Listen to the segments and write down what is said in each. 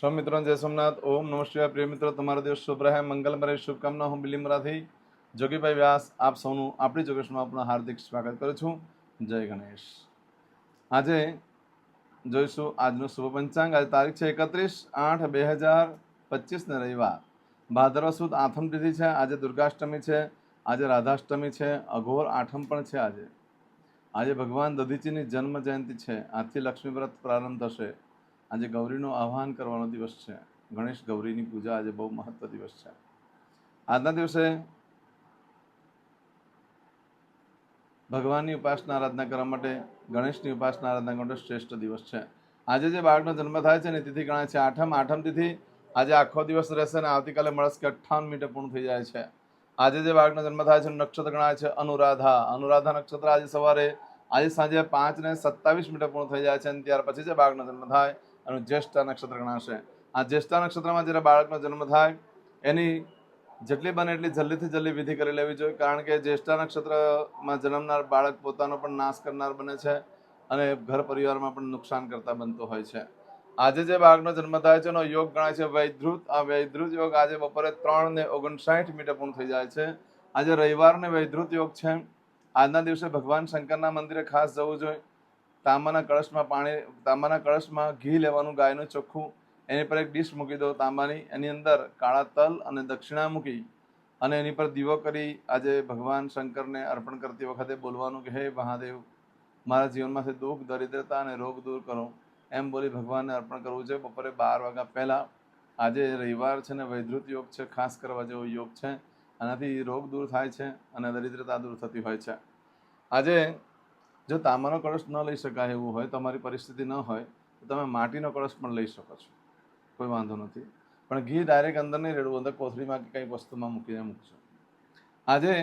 સૌ મિત્રોને જય સોમનાથ. ઓમ નમઃ પ્રિય મિત્રો, તમારો દિવસ શુભ રહે. મંગલમય શુભકામના. હું બિલીમરાથી જોગીભાઈ વ્યાસ, આપ સૌનું આપણી જોગેશમાં આપનું હાર્દિક સ્વાગત કરું છું. જય ગણેશ. આજે જોઈશું આજનું શુભ પંચાંગ. આજે તારીખ છે એકત્રીસ આઠ બે હજાર પચીસને રવિવાર. ભાદરવા સુદ આઠમ તિથિ છે. આજે દુર્ગાષ્ટમી છે. આજે રાધાષ્ટમી છે. અઘોર આઠમ પણ છે આજે. આજે ભગવાન દધીચીની જન્મ જયંતિ છે. આજથી લક્ષ્મી વ્રત પ્રારંભ થશે. આજે ગૌરીનું આહ્વાન કરવાનો દિવસ છે. ગણેશ ગૌરીની પૂજા આજે બહુ મહત્વ દિવસ છે. આજના દિવસે ભગવાનની ઉપાસના આરાધના કરવા માટે ગણેશની ઉપાસના આરાધના કરવા માટે શ્રેષ્ઠ દિવસ છે. આજે જે બાળકનો જન્મ થાય છે ને તિથિ ગણાય છે આઠમ. આઠમ તિથિ આજે આખો દિવસ રહેશે અને આવતીકાલે મળસ કે અઠ્ઠાવન મિનિટે પૂર્ણ થઈ જાય છે. આજે જે બાળકનો જન્મ થાય છે નક્ષત્ર ગણાય છે અનુરાધા. અનુરાધા નક્ષત્ર આજે સવારે આજે સાંજે પાંચ ને સત્તાવીસ મિનિટે પૂર્ણ થઈ જાય છે અને ત્યાર પછી જે બાળકનો જન્મ થાય એનું જ્યેષ્ઠા નક્ષત્ર ગણાશે આ જ્યેષ્ઠા નક્ષત્રમાં જ્યારે બાળકનો જન્મ થાય, એની જેટલી બને એટલી જલ્દીથી જલ્દી વિધિ કરી લેવી જોઈએ, કારણ કે જ્યેષ્ઠા નક્ષત્રમાં જન્મનાર બાળક પોતાનો પણ નાશ કરનાર બને છે અને ઘર પરિવારમાં પણ નુકસાન કરતા બનતો હોય છે. આજે જે બાળકનો જન્મ થાય છે, એનો યોગ ગણાય છે. વૈદ્રુત, આ વૈદ્રુત યોગ આજે બપોરે ત્રણ ને ઓગણસાઠ મિનિટે પૂર્ણ થઈ જાય છે. આજે રવિવારને વૈદ્રુત યોગ છે. આજના દિવસે ભગવાન શંકરના મંદિરે ખાસ જવું જોઈએ. તાંબાના કળશમાં પાણી, તાંબાના કળશમાં ઘી લેવાનું, ગાયનું ચોખ્ખું, એની પર એક ડીશ મૂકી દો તાંબાની. એની અંદર કાળા તલ અને દક્ષિણા મૂકી અને એની પર દીવો કરી આજે ભગવાન શંકરને અર્પણ કરતી વખતે બોલવાનું કે, હે મહાદેવ, મારા જીવનમાંથી દુઃખ, દરિદ્રતા અને રોગ દૂર કરો. એમ બોલી ભગવાનને અર્પણ કરવું છે. બપોરે બાર વાગ્યા પહેલાં આજે રવિવાર છે ને વૈધૃત યોગ છે, ખાસ કરવા જેવો યોગ છે. આનાથી રોગ દૂર થાય છે અને દરિદ્રતા દૂર થતી હોય છે. આજે જો તાંબાનો કળશ ન લઈ શકાય એવું હોય, તમારી પરિસ્થિતિ ન હોય, તો તમે માટીનો કળશ પણ લઈ શકો છો. કોઈ વાંધો નથી. પણ ઘી ડાયરેક્ટ અંદર નહીં રેડવું, અંદર કોથળીમાં કે કંઈ વસ્તુમાં મૂકીને મૂકશો આજે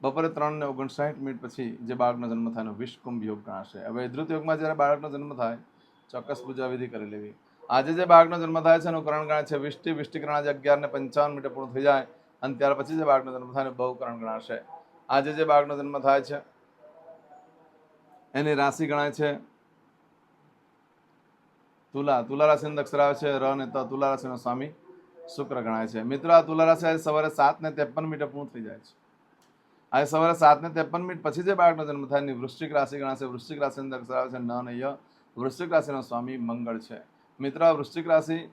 બપોરે ત્રણ ને ઓગણસાઠ મિનિટ પછી જે બાળકનો જન્મ થાય એનો વિષકુંભ યોગ ગણાશે. હવે ધૃત યોગમાં જ્યારે બાળકનો જન્મ થાય, ચોક્કસ પૂજા વિધિ કરી લેવી. આજે જે બાળકનો જન્મ થાય છે એનું કરણ ગણાય છે વિષ્ટિ વિષ્ટિકરણ આજે અગિયાર ને પંચાવન મિનિટે પૂર્ણ થઈ જાય અને ત્યાર પછી જે બાળકનો જન્મ થાય એનું બહુકરણ ગણાશે. આજે જે બાળકનો જન્મ થાય છે એની રાશિ ગણાય છે. તુલા તુલા રાશિ અક્ષર આવે છે, ર ને ત, તુલા રાશિનો સ્વામી શુક્ર ગણાય છે. મિત્રો, આ તુલા રાશિ આજે સવારે સાત ને ત્રેપન મિનિટે પૂર્ણ થઈ જાય છે. આજે સવારે સાત ને ત્રેપન મિનિટ પછી જે બાળકનો જન્મ થાય એની વૃશ્ચિક રાશિ ગણાશે. વૃશ્ચિક રાશિ અક્ષર આવે છે, ન ને ય. વૃશ્ચિક રાશિનો સ્વામી મંગળ છે. મિત્રો વૃશ્ચિક રાશિ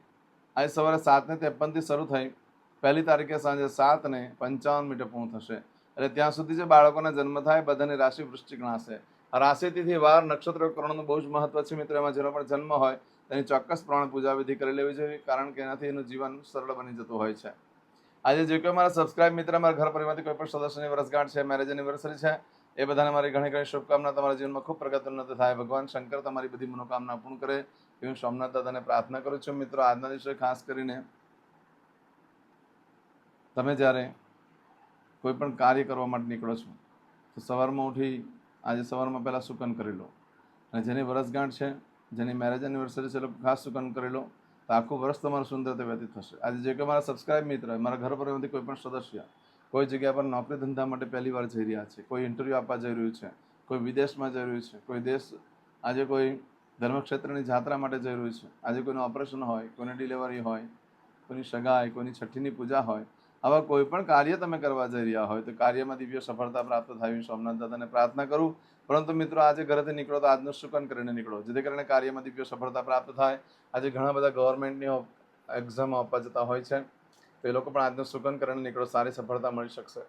આજે સવારે સાત ને ત્રેપનથી શરૂ થઈ. પહેલી તારીખે સાંજે સાત ને પંચાવન મિનિટે પૂર્ણ થશે. એટલે ત્યાં સુધી જે બાળકોના જન્મ થાય, બધાની રાશિ વૃશ્ચિક ગણાશે. આ રાશિથી વાર, નક્ષત્ર, કરણનું બહુ જ મહત્વ છે મિત્રો. એમાં જેનો પણ જન્મ હોય, તેની ચોક્કસ પ્રમાણે પૂજા વિધિ કરી લેવી જોઈએ, કારણ કે એનાથી એનું જીવન સરળ બની જતું હોય છે. આજે જે કોઈ મારા સબસ્ક્રાઇબ મિત્ર, મારા ઘર પરિવારથી કોઈ પણ સદસ્યની વર્ષગાંઠ છે મેરેજ એનિવર્સરી છે, એ બધાને મારી ઘણી ઘણી શુભકામના. તમારા જીવનમાં ખૂબ પ્રગતિ ઉન્નત થાય. ભગવાન શંકર તમારી બધી મનોકામના પૂર્ણ કરે. એવી હું સોમનાથ દાદાને પ્રાર્થના કરું છું મિત્રો. આજના દિવસે ખાસ કરીને તમે જ્યારે કોઈ પણ કાર્ય કરવા માટે નીકળો છો, તો સવારમાં ઉઠી આજે સવારમાં પહેલાં સુકન કરી લો. અને જેની વરસગાંઠ છે, જેની મેરેજ એનિવર્સરી છે ખાસ સુકન કરી લો, તો આખું વર્ષ તમારું સુંદરતા રીતે વ્યતીત થશે. આજે જે કે મારા સબસ્ક્રાઇબ મિત્ર, મારા ઘર પરિવારમાંથી કોઈ પણ સદસ્ય, કોઈ જગ્યા પર નોકરી ધંધા માટે પહેલી વાર જઈ રહ્યા છે, કોઈ ઇન્ટરવ્યૂ આપવા જઈ રહ્યું છે, કોઈ વિદેશમાં જઈ રહ્યું છે, કોઈ દેશ, આજે કોઈ ધર્મક્ષેત્રની જાત્રા માટે જઈ રહ્યું છે, આજે કોઈનું ઓપરેશન હોય, કોઈની ડિલિવરી હોય, કોઈની સગાઈ, કોઈની છઠ્ઠીની પૂજા હોય આવા કોઈ પણ કાર્ય તમે કરવા જઈ રહ્યા હોય તો કાર્યમાં દિવ્ય સફળતા પ્રાપ્ત થાય સોમનાથ દાદાને પ્રાર્થના કરું. પરંતુ મિત્રો, આજે ઘરેથી નીકળો તો આજનું સુકન કરીને નીકળો, જેથી કરીને કાર્યમાં દિવ્ય સફળતા પ્રાપ્ત થાય. આજે ઘણા બધા ગવર્મેન્ટની એક્ઝામ આપવા જતા હોય છે. તો એ લોકો પણ આજનું સુકન કરીને નીકળો, સારી સફળતા મળી શકશે.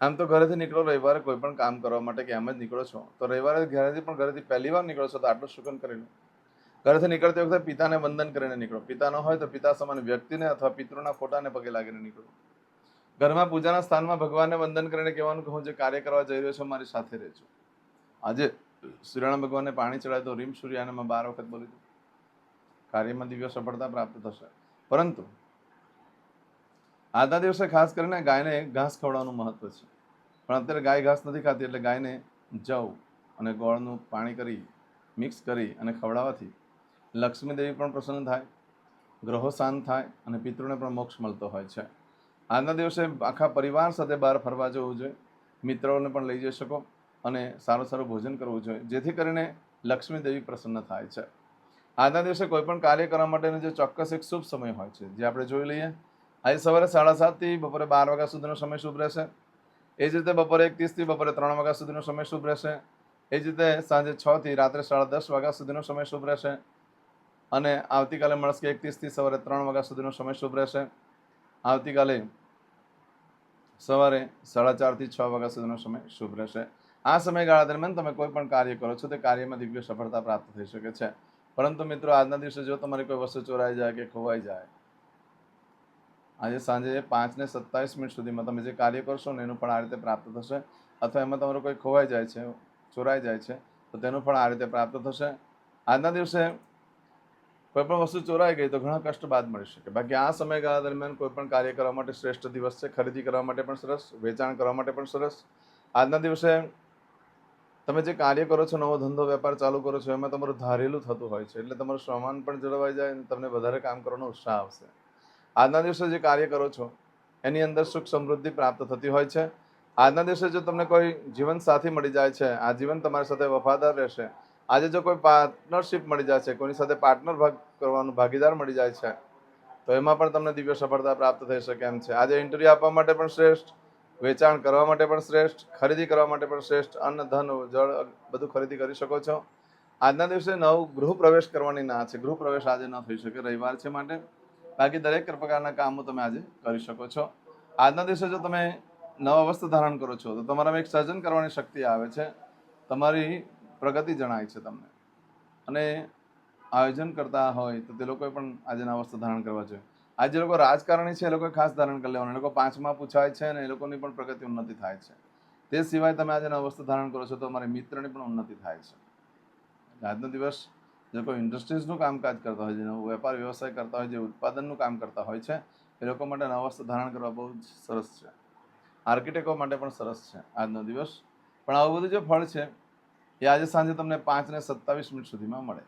આમ તો ઘરેથી નીકળો, રવિવારે કોઈ પણ કામ કરવા માટે કે એમ જ નીકળો છો. તો રવિવારે ઘરેથી પણ ઘરેથી પહેલી વાર નીકળો છો તો આટલું સુકન કરી ઘરેથી નીકળતી વખતે પિતાને વંદન કરીને નીકળો. પિતા ન હોય તો પિતા સમાન વ્યક્તિને અથવા પિતૃના ફોટાને પગે લાગીને નીકળો. ઘરમાં પૂજાના સ્થાનમાં ભગવાનને વંદન કરીને કહેવાનું કે હું જે કાર્ય કરવા જઈ રહ્યો છું મારી સાથે રહેજો. આજે સૂર્યનારાયણ ભગવાનને પાણી ચડાય તો રીમ સૂર્યાને મેં બાર વખત બોલી દીધું કાર્યમાં દિવ્ય સફળતા પ્રાપ્ત થશે. પરંતુ આજના દિવસે ખાસ કરીને ગાયને ઘાસ ખવડાવવાનું મહત્વ છે. પણ અત્યારે ગાય ઘાસ નથી ખાતી એટલે ગાયને જવ અને ગોળનું પાણી કરી, મિક્સ કરી અને ખવડાવવાથી લક્ષ્મી દેવી પણ પ્રસન્ન થાય, ગ્રહો શાંત થાય અને પિતૃને પણ મોક્ષ મળતો હોય છે. આજના દિવસે આખા પરિવાર સાથે બહાર ફરવા જવું જોઈએ, મિત્રોને પણ લઈ જઈ શકો અને સારું સારું ભોજન કરવું જોઈએ, જેથી કરીને લક્ષ્મીદેવી પ્રસન્ન થાય છે. આજના દિવસે કોઈ પણ કાર્ય કરવા માટેનો જે ચોક્કસ એક શુભ સમય હોય છે, જે આપણે જોઈ લઈએ, આજે સવારે સાડા સાતથી બપોરે બાર વાગ્યા સુધીનો સમય શુભ રહેશે. એ જ રીતે બપોરે એક ત્રીસથી બપોરે ત્રણ વાગ્યા સુધીનો સમય શુભ રહેશે. એ જ રીતે સાંજે છથી રાત્રે સાડા દસ વાગ્યા સુધીનો સમય શુભ રહેશે. અને આવતીકાલે મળશે એકત્રીસથી સવારે ત્રણ વાગ્યા સુધીનો સમય શુભ રહેશે. આવતીકાલે સવારે સાડા ચારથી છ વાગ્યા સુધીનો સમય શુભ રહેશે. આ સમયગાળા દરમિયાન તમે કોઈ પણ કાર્ય કરો છો તે કાર્યમાં દિવ્ય સફળતા પ્રાપ્ત થઈ શકે છે. પરંતુ મિત્રો, આજના દિવસે જો તમારી કોઈ વસ્તુ ચોરાઈ જાય કે ખોવાઈ જાય, આજે સાંજે પાંચને સત્તાવીસ મિનિટ સુધીમાં તમે જે કાર્ય કરશો ને એનું પણ આ રીતે પ્રાપ્ત થશે. અથવા એમાં તમારું કોઈ ખોવાઈ જાય છે, ચોરાઈ જાય છે, તો તેનું પણ આ રીતે પ્રાપ્ત થશે. આજના દિવસે કોઈ પણ વસ્તુ ચોરાઈ ગઈ તો ઘણા કષ્ટ બાદ મળી શકે. બાકી આ સમયગાળા દરમિયાન કોઈ પણ કાર્ય કરવા માટે શ્રેષ્ઠ દિવસ છે. ખરીદી કરવા માટે પણ સરસ, વેચાણ કરવા માટે પણ સરસ. આજના દિવસે તમે જે કાર્ય કરો છો, નવો ધંધો, વેપાર ચાલુ કરો છો, એમાં તમારું ધારેલું થતું હોય છે. એટલે તમારું સામાન પણ જળવાઈ જાય અને તમને વધારે કામ કરવાનો ઉત્સાહ આવશે. આજના દિવસે જે કાર્ય કરો છો, એની અંદર સુખ સમૃદ્ધિ પ્રાપ્ત થતી હોય છે. આજના દિવસે જો તમને કોઈ જીવન સાથી મળી જાય છે, આ જીવન તમારી સાથે વફાદાર રહેશે આજે જો કોઈ પાર્ટનરશિપ મળી જાય છે, કોઈની સાથે પાર્ટનર ભાગ કરવાનું ભાગીદાર મળી જાય છે, તો એમાં પણ તમને દિવ્ય સફળતા પ્રાપ્ત થઈ શકે એમ છે. આજે ઇન્ટરવ્યૂ આપવા માટે પણ શ્રેષ્ઠ, વેચાણ કરવા માટે પણ શ્રેષ્ઠ, ખરીદી કરવા માટે પણ શ્રેષ્ઠ, અન્ન, ધન, જળ, બધું ખરીદી કરી શકો છો. આજના દિવસે નવ ગૃહ પ્રવેશ કરવાની ના છે. ગૃહ પ્રવેશ આજે ન થઈ શકે, રવિવાર છે માટે. બાકી દરેક પ્રકારના કામો તમે આજે કરી શકો છો. આજના દિવસે જો તમે નવા વસ્ત્ર ધારણ કરો છો, તો તમારામાં એક સર્જન કરવાની શક્તિ આવે છે. તમારી પ્રગતિ જણાય છે તમને. અને આયોજન કરતા હોય તો તે લોકોએ પણ આજે નવા વસ્તુ ધારણ કરવા જોઈએ. આજે લોકો રાજકારણી છે, એ લોકોએ ખાસ ધારણ કરી લેવાનું. એ લોકો પાંચમાં પૂછાય છે અને એ લોકોની પણ પ્રગતિ ઉન્નતિ થાય છે. તે સિવાય તમે આજે નવા વસ્ત્ર ધારણ કરો છો તો અમારી મિત્રની પણ ઉન્નતિ થાય છે. આજનો દિવસ જે કોઈ ઇન્ડસ્ટ્રીઝનું કામકાજ કરતા હોય જેનો વેપાર વ્યવસાય કરતા હોય, જે ઉત્પાદનનું કામ કરતા હોય છે, એ લોકો માટે નવા વસ્ત્ર ધારણ કરવા બહુ જ સરસ છે. આર્કિટેક્ટો માટે પણ સરસ છે આજનો દિવસ. પણ આવું બધું જે ફળ છે એ આજે સાંજે તમને પાંચને સત્તાવીસ મિનિટ સુધીમાં મળે.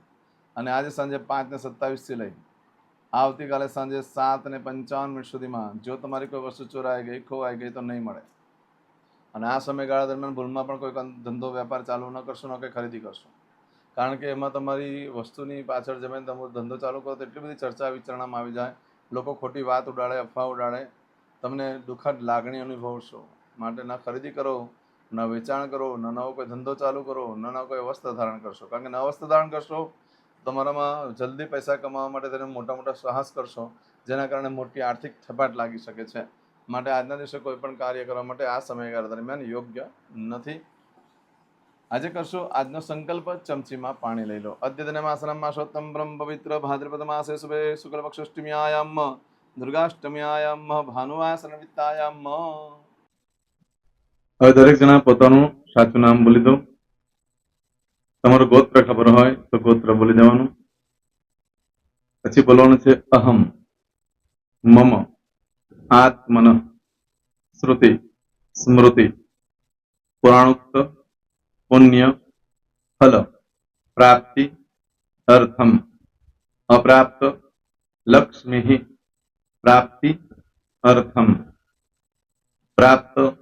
અને આજે સાંજે પાંચને સત્તાવીસથી લઈ આવતીકાલે સાંજે સાત ને પંચાવન મિનિટ સુધીમાં જો તમારી કોઈ વસ્તુ ચોરાઈ ગઈ, ખોવાઈ ગઈ તો નહીં મળે. અને આ સમયગાળા દરમિયાન ભૂલમાં પણ કોઈ ધંધો, વેપાર ચાલુ ન કરશો ન કે ખરીદી કરશો. કારણ કે એમાં તમારી વસ્તુની પાછળ જમીન તમે ધંધો ચાલુ કરો તો એટલી બધી ચર્ચા વિચારણામાં આવી જાય. લોકો ખોટી વાત ઉડાડે અફવા ઉડાડે. તમને દુઃખદ લાગણી અનુભવશો. માટે ના ખરીદી કરો. ન વેચાણ કરો, ન નવો કોઈ ધંધો ચાલુ કરો, ન નવો કોઈ વસ્ત્ર ધારણ કરશો. કારણ કે ન વસ્ત્ર ધારણ કરશો, તમારામાં જલ્દી પૈસા કમાવા માટે તમે મોટા મોટા સાહસ કરશો, જેના કારણે મોટી આર્થિક થપાટ લાગી શકે છે. માટે આજના દિવસે કોઈ પણ કાર્ય કરવા માટે આ સમયગાળા દરમિયાન યોગ્ય નથી. આજે કરશો આજનો સંકલ્પ, ચમચીમાં પાણી લઈ લો. અદ્યતન માસનમ માસોત્તમ બ્રહ્મ પવિત્ર ભાદ્રપદ માસે શુભે શુક્લ દુર્ગાષ્ટમીયાયામ દુર્ગાષ્ટમ્યાયામ ભાનુવાસન વિત્તાયામ હવે દરેક જણા પોતાનું સાચું નામ બોલી દો તમારું ગોત્ર ખબર હોય તો ગોત્ર બોલી દેવાનું. પછી બોલવાનું છે અહમ, મમ, આત્મન, શ્રુતિ, સ્મૃતિ, પુરાણોક્ત, પુણ્ય, ફલ, પ્રાપ્તિ, અર્થમ, અપ્રાપ્ત, લક્ષ્મી, પ્રાપ્તિ, અર્થમ, પ્રાપ્ત